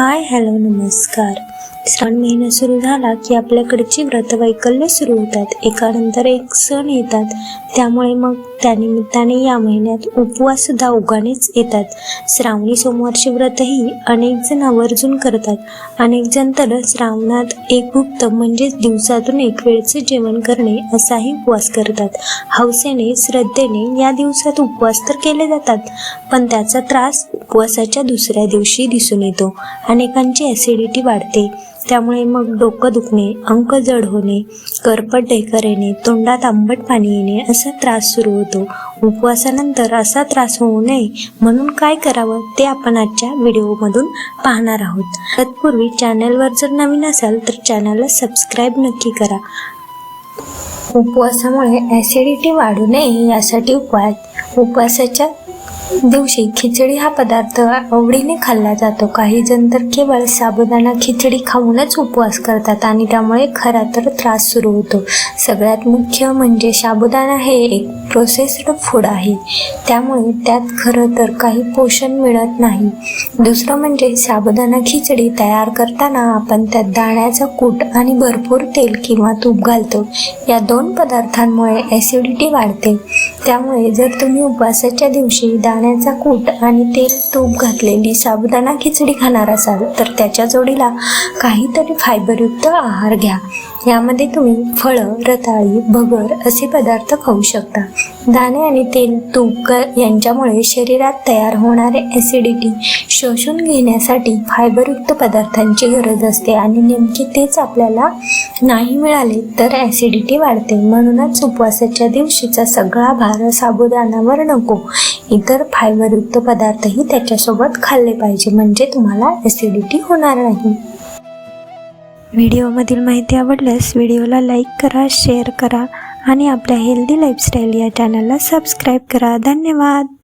Hi hello नमस्कार. श्रावण महिना सुरू झाला की आपल्याकडची व्रतवैकल्य सुरू होतात. एकानंतर एक सण येतात. त्यामुळे मग त्यानिमित्ताने या महिन्यात उपवास सुद्धा उगानेच येतात. श्रावणी सोमवारचे व्रतही अनेक जण आवर्जून करतात. अनेक जण तर श्रावणात एक गुप्त म्हणजेच दिवसातून एक वेळचे जेवण करणे असाही उपवास करतात. हौसेने श्रद्धेने या दिवसात उपवास तर केले जातात पण त्याचा त्रास उपवासाच्या दुसऱ्या दिवशी दिसून येतो. अनेकांची ॲसिडिटी वाढते. त्यामुळे मग डोकं दुखणे अंक जड होणे करपट ढेकर येणे तोंडात आंबट पाणी येणे असा त्रास सुरू होतो. उपवासानंतर असा त्रास होऊ नये म्हणून काय करावं ते आपण आजच्या व्हिडिओमधून पाहणार आहोत. तत्पूर्वी चॅनलवर जर नवीन असाल तर चॅनलला सबस्क्राईब नक्की करा. उपवासामुळे ॲसिडिटी वाढू नये यासाठी उपाय उपवासाच्या दिवशी खिचडी हा पदार्थ आवडीने खाल्ला जातो. काही जण तर केवळ साबुदाणा खिचडी खाऊनच उपवास करतात आणि त्यामुळे खरा तर त्रास सुरू होतो. सगळ्यात मुख्य म्हणजे साबुदाणा हे एक प्रोसेस्ड फूड आहे. त्यामुळे त्यात खरं तर काही पोषण मिळत नाही. दुसरं म्हणजे साबुदाणा खिचडी तयार करताना आपण त्यात दाण्याचा कूट आणि भरपूर तेल किंवा तूप घालतो. या दोन पदार्थांमुळे ॲसिडिटी वाढते. त्यामुळे जर तुम्ही उपवासाच्या दिवशी दाण्याचा कूट आणि तेल तूप घातलेली साबुदाणा खिचडी खाणार असाल तर त्याच्या जोडीला काहीतरी फायबरयुक्त आहार घ्या. यामध्ये तुम्ही फळं रताळी भगर असे पदार्थ खाऊ शकता. दाणे आणि तेल तूप यांच्यामुळे शरीरात तयार होणारे ॲसिडिटी शोषून घेण्यासाठी फायबरयुक्त पदार्थांची गरज असते आणि नेमके तेच आपल्याला नाही मिळाले तर ॲसिडिटी वाढते. म्हणूनच उपवासाच्या दिवशीचा सगळा भार साबुदाणावर नको. इतर फायबरयुक्त पदार्थही त्याच्यासोबत खाल्ले पाहिजे म्हणजे तुम्हाला ॲसिडिटी होणार नाही. व्हिडिओमधील माहिती आवडल्यास व्हिडिओला लाईक करा शेअर करा. आणि आपल्या हेल्दी लाईफस्टाईल या चॅनलला सबस्क्राईब करा. धन्यवाद.